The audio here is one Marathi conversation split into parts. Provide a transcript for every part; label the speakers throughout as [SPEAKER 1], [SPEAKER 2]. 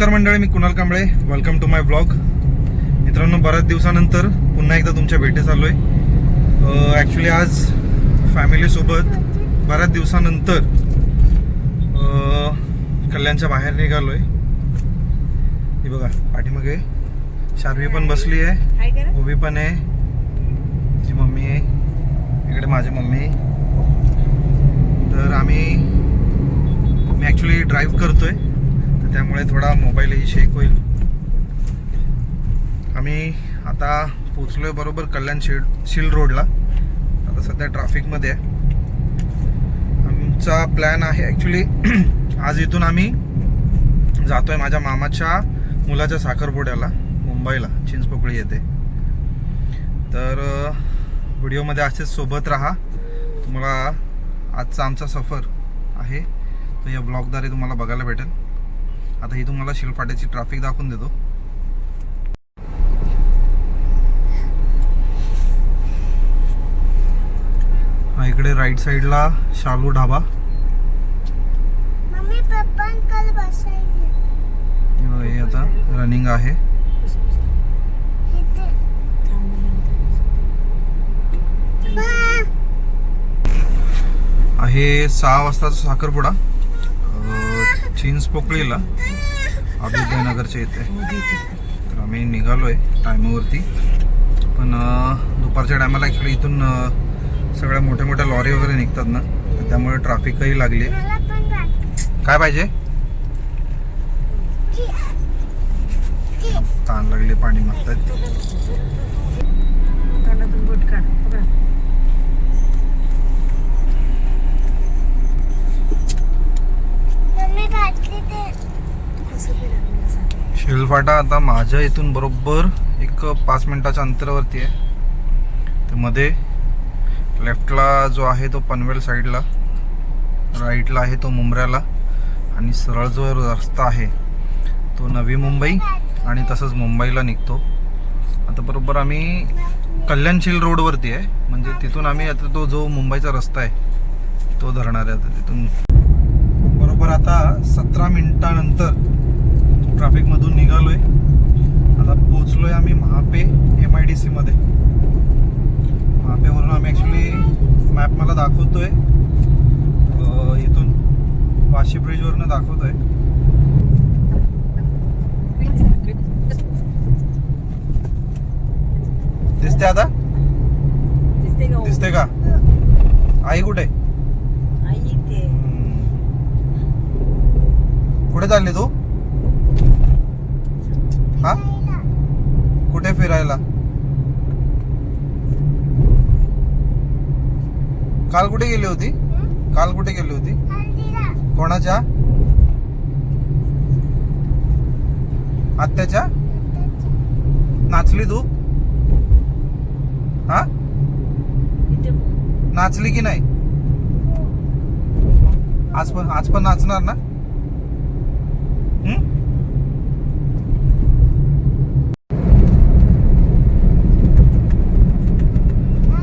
[SPEAKER 1] नमस्कार मंडळी मी Kunal Kamble. Welcome to my blog मित्रांनो बऱ्याच दिवसानंतर पुन्हा एकदा तुमच्या भेटी चाललो आहे ॲक्च्युली आज फॅमिलीसोबत बऱ्याच दिवसानंतर कल्याणच्या बाहेर निघालो आहे हे बघा पाठीमागे शार्वी पण बसली आहे. ओवी पण आहे. तिची मम्मी आहे. इकडे माझी मम्मी. आहे तर आम्ही मी ॲक्च्युली ड्राईव्ह करतोय. तर त्यामुळे थोडा मोबाईलही शेक होईल. आम्ही आता पोचलो आहे बरोबर कल्याण शिल शिल रोडला. आता सध्या ट्रॅफिकमध्ये आहे. आमचा प्लॅन आहे ॲक्च्युली आज इथून आम्ही जातो आहे माझ्या मामाच्या मुलाच्या साखरपुड्याला मुंबईला चिंचपोकळी येते तर व्हिडिओमध्ये असेच सोबत राहा. तुम्हाला आजचा आमचा सफर आहे. तो या ब्लॉगद्वारे तुम्हाला बघायला भेटेल. आता ही तुम्हाला शिलफाट्याची ट्रॅफिक दाखवून देतो. हा इकडे राईट साईडला शालू ढाबा. आता रनिंग आहे. आहे सहा वाजताचा साखरपुडा. चिंच पोकळीला अभ्युदयनगरच्या इथे. तर आम्ही निघालोय टायमावरती. पण दुपारच्या टायमाला ॲक्च्युली इथून सगळ्या मोठ्या मोठ्या लॉरी वगैरे निघतात ना तर त्यामुळे ट्रॅफिकही लागली. काय पाहिजे? ताण लागले पाणी मागतात
[SPEAKER 2] तोंडातून बोट काढ पकडा
[SPEAKER 3] मम्मी घातली ते
[SPEAKER 2] कसं केलं
[SPEAKER 1] फाटा आता माझ्या इथून बरोबर एक पाच मिनटाच्या अंतरावरती आहे. तर मध्ये लेफ्टला जो आहे तो पनवेल साईडला राईटला आहे तो मुंब्र्याला आणि सरळ जो रस्ता आहे तो नवी मुंबई आणि तसंच मुंबईला निघतो. आता बरोबर आम्ही कल्याणशील रोडवरती आहे. म्हणजे तिथून आम्ही आता तो जो मुंबईचा रस्ता आहे तो धरणार आहे आता तिथून. बरोबर आता सतरा मिनटानंतर ट्रॅफिकमधून निघालोय. आता पोचलोय आम्ही महापे एम आय डी सीमध्ये महापेवरून आम्ही ॲक्च्युली मॅप मला दाखवतोय. इथून वाशी ब्रिजवरनं दाखवतोय. दिसते आता?
[SPEAKER 2] दिसते का
[SPEAKER 1] का? आई कुठे? कुठे चालली तू? हा? कुठे फिरायला? काल कुठे गेली होती? काल कुठे गेली होती? कोणाच्या? आत्याच्या? नाचली तू? हा? नाचली की नाही? आज पण आज पण नाचणार ना? हम्म?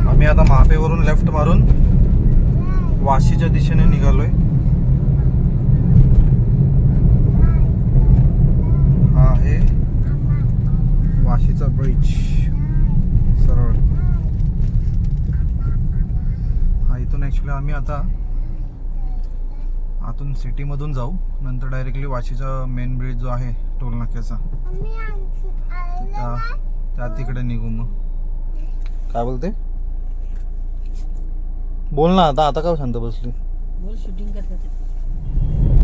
[SPEAKER 1] आम्ही आता महापेवरून लेफ्ट मारून वाशीच्या दिशेने निघालोय. हा आहे वाशीचा ब्रिज सरळ. हा इथून ॲक्च्युली आम्ही आता आतून सिटीमधून जाऊ. नंतर डायरेक्टली वाशीचा मेन ब्रिज जो आहे टोल नाक्याचा त्या तिकडे निघू मग. काय बोलते? बोल ना आता आता का शांत बसली?
[SPEAKER 2] बोल शूटिंग करतात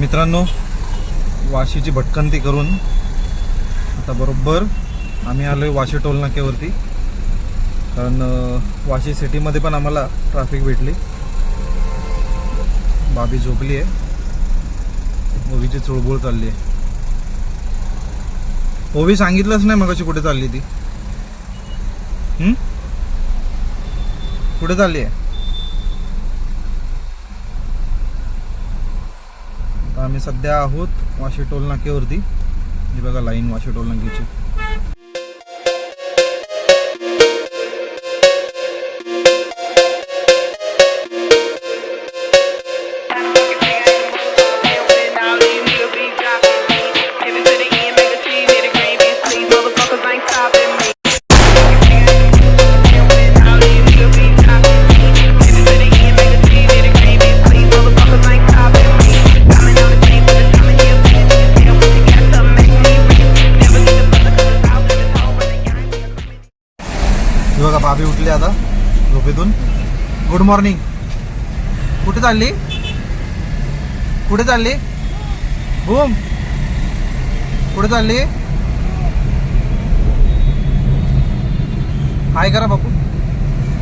[SPEAKER 1] मित्रांनो वाशीची भटकंती करून आता बरोबर आम्ही आलो आहे वाशी टोल नाक्यावरती कारण वाशी सिटीमध्ये पण आम्हाला ट्रॅफिक भेटली. बाबी झोपली आहे. ओवीची चुळबुळ चालली आहे. ओवी सांगितलंच नाही मग कुठे चालली ती. कुठे चालली आहे? तर आम्ही सध्या आहोत वाशी टोल नाक्यावरती बघा लाईन वाशी टोल नाक्याची मॉर्निंग कुठे चालली? कुठे चालली? बूम कुठे चालली? हाय करा बापू.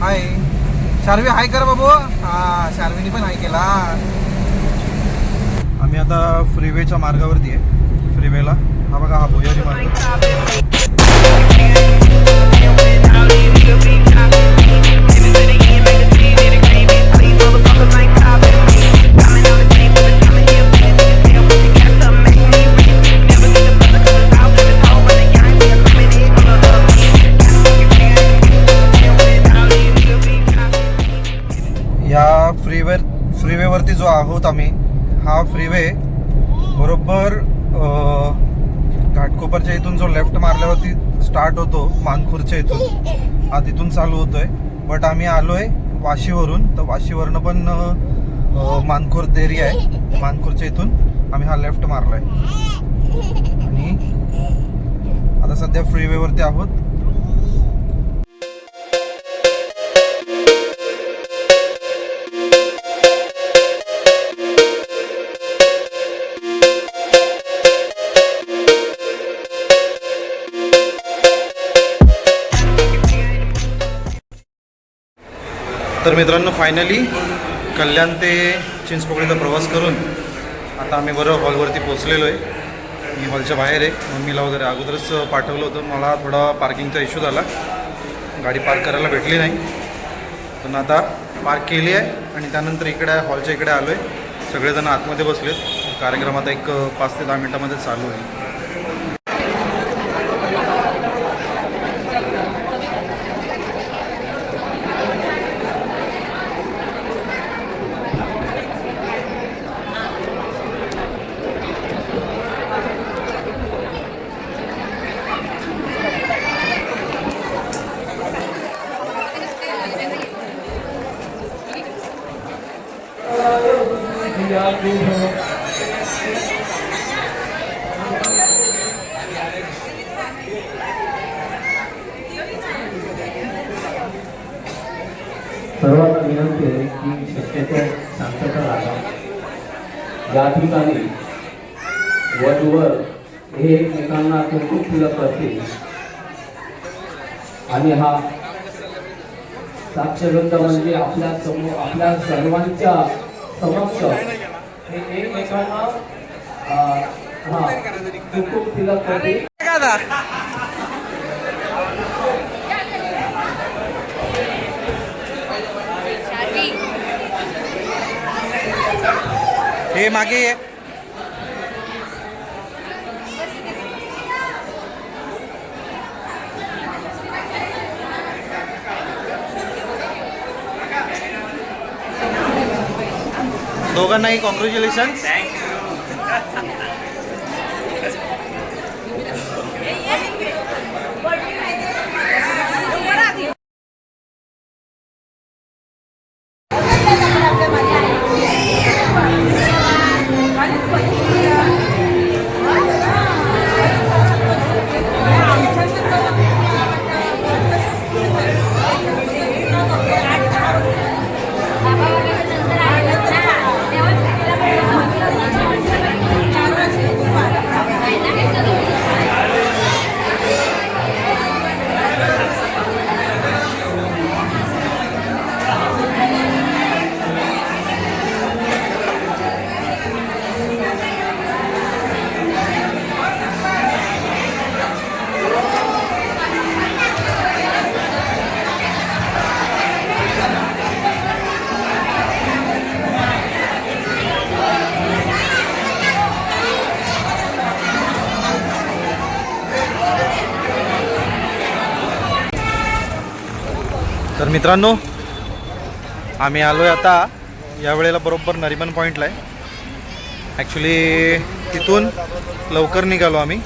[SPEAKER 1] हाय. शार्वी हाय करा बाबू हा शार्वीनी पण हाय केला. आम्ही आता फ्रीवेच्या मार्गावरती आहे. फ्रीवेला हा बघा हा भुयारी मार्ग. आहोत आम्ही. हा फ्रीवे बरोबर घाटकोपरच्या इथून जो लेफ्ट मारल्यावरती स्टार्ट होतो मानखुरच्या इथून. हा तिथून चालू होतोय. बट आम्ही आलोय वाशीवरून. तर वाशीवरनं पण मानखूर देरी आहे. मानखुरच्या इथून आम्ही हा लेफ्ट मारलाय. आणि आता सध्या फ्रीवेवरती आहोत. तर मित्रांनो फायनली कल्याण ते चिंचपोकळीचा प्रवास करून आता आम्ही बरं हॉलवरती पोचलेलो आहे मी हॉलच्या बाहेर आहे. मम्मीला वगैरे अगोदरच पाठवलं होतं. मला थोडा पार्किंगचा इश्यू झाला. गाडी पार्क करायला भेटली नाही. पण आता पार्क केली आहे आणि त्यानंतर इकडे हॉलच्या इकडे आलो आहे सगळेजण आतमध्ये बसलेत. कार्यक्रम आता एक पाच ते दहा मिनटामध्ये चालू आहे.
[SPEAKER 4] सर्वांना विनंती आहे की शक्यतो शांतता राहा. या ठिकाणी वधूवर हे एकमेकांना कौतुक तिलक करते आणि हा साक्षगंध म्हणजे आपल्यासमोर आपल्या सर्वांच्या समक्ष हे एकमेकांना हा कौतुक तिलक करते
[SPEAKER 1] हे मागे ये. दोघांनाही कॉंग्रॅच्युलेशन थँक्यू तर मित्रांनो आम्ही आलो आहे आता यावेळेला बरोबर नरिमन पॉईंटला आहे. ॲक्च्युली तिथून लवकर निघालो आम्ही.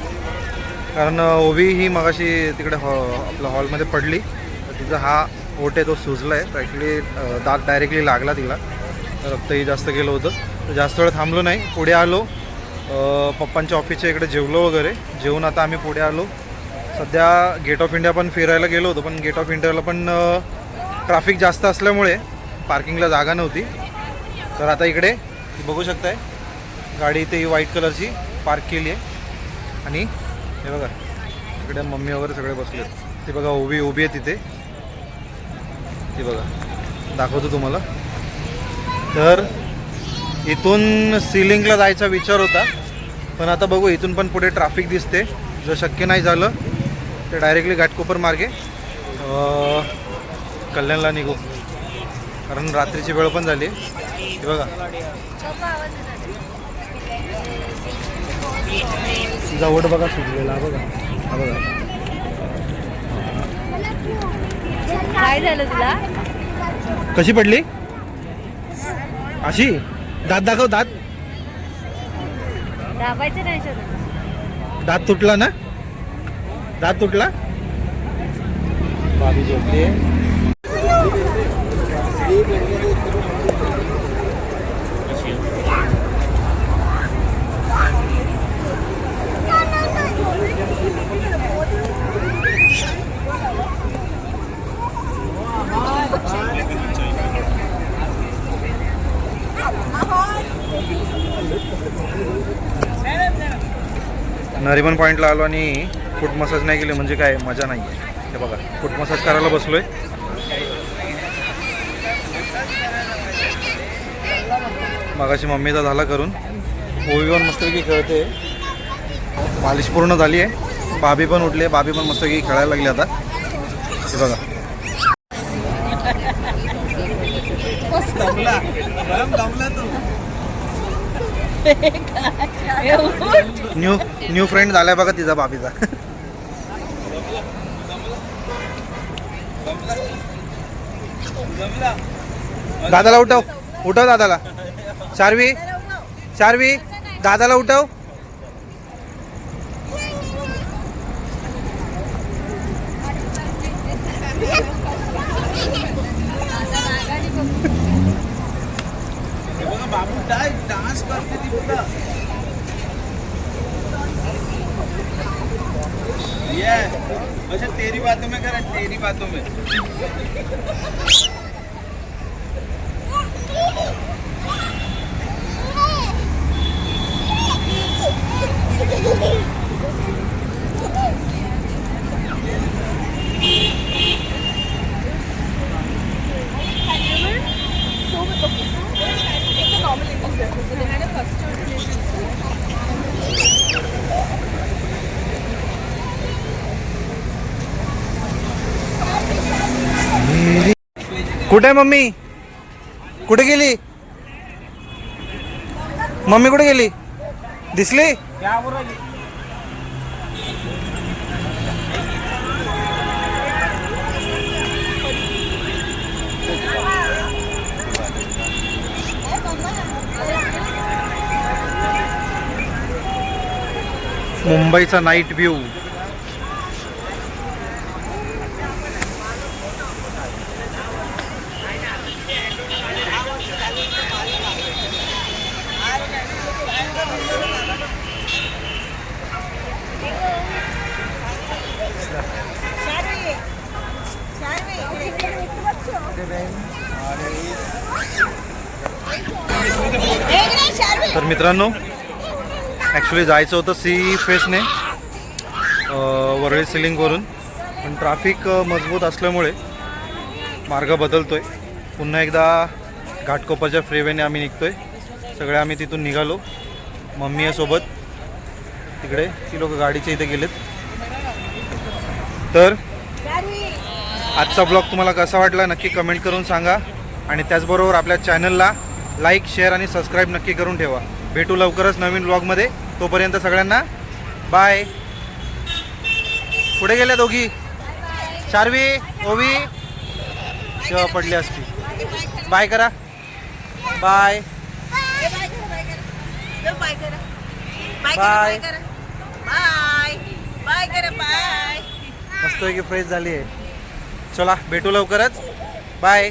[SPEAKER 1] कारण ओवी ही मगाशी तिकडे हॉ आपल्या हॉलमध्ये पडली. तर तिचा हा ओट आहे तो सुजला आहे. तर ॲक्च्युली दात डायरेक्टली लागला तिला. तर रक्तही जास्त गेलं होतं. तर जास्त वेळ थांबलो नाही. पुढे आलो. पप्पांच्या ऑफिसच्या इकडे जेवलो वगैरे. जेवून आता आम्ही पुढे आलो. सध्या गेट ऑफ इंडिया पण फिरायला गेलो होतो पण गेट ऑफ इंडियाला पण ट्रॅफिक जास्त असल्यामुळे पार्किंगला जागा नव्हती. तर आता इकडे बघू शकताय गाडी इथे ही व्हाईट कलरची पार्क केली आहे. आणि हे बघा इकडे मम्मी वगैरे सगळे बसले आहेत ती बघा उभी उभी आहे तिथे. ती बघा दाखवतो तुम्हाला. तर इथून सिलिंगला जायचा विचार होता पण आता बघू इथून पण पुढे ट्रॅफिक दिसते. जर शक्य नाही झालं तर डायरेक्टली घाटकोपर मार्गे कल्याणला निघू. कारण रात्रीची वेळ पण झाली. आहे हे बघा. जवळ बघा सुटलेला बघा. हा बघा.
[SPEAKER 2] काय झालं तुला?
[SPEAKER 1] कशी पडली? अशी? दात दाखव दात.
[SPEAKER 2] दाबायचं नाही
[SPEAKER 1] दात तुटला ना? दात तुटला? बाबी झोपली. नरिमन पॉईंटला आलो आणि फूट मसाज नाही केली म्हणजे काय? मजा नाही आहे हे बघा फूट मसाज करायला बसलोय. मागाशी मम्मीचा झाला करून. ओवीवर मस्तपैकी खेळते. मालिश पूर्ण झाली आहे. बाबी पण उठली आहे. बाबी पण मस्तपैकी खेळायला लागली आता. हे बघा. न्यू न्यू फ्रेंड झालाय बघा तिचा बाबीचा दादाला उठव. उठव दादाला. चारवी चारवी दादाला उठव.
[SPEAKER 5] अच्छा तेरी बातों में तेरी बातों में
[SPEAKER 1] कुठे आहे मम्मी? कुठे गेली? मम्मी कुठे गेली? दिसली? मुंबईचा नाईट व्ह्यू तर मित्रांनो ॲक्च्युली जायचं होतं सी फेसने वरळी सिलिंगवरून पण ट्रॅफिक मजबूत असल्यामुळे मार्ग बदलतो आहे पुन्हा एकदा घाटकोपरच्या फ्रीवेने आम्ही निघतो आहे सगळे आम्ही तिथून निघालो. मम्मी आहे सोबत. तिकडे ती लोक गाडीच्या इथे गेलेत. तर आजचा ब्लॉग तुम्हाला कसा वाटला नक्की कमेंट करून सांगा. आणि त्याचबरोबर आपल्या चॅनलला लाईक शेअर आणि सबस्क्राईब नक्की करून ठेवा. भेटू लवकरच नवीन ब्लॉगमध्ये तोपर्यंत सगळ्यांना बाय पुढे गेल्या दोघी. शार्वी ओवी. तेव्हा पडली असती? बाय करा. बाय बाय
[SPEAKER 6] बाय
[SPEAKER 1] की फ्रेश झाली आहे चला भेटू लवकरच. Bye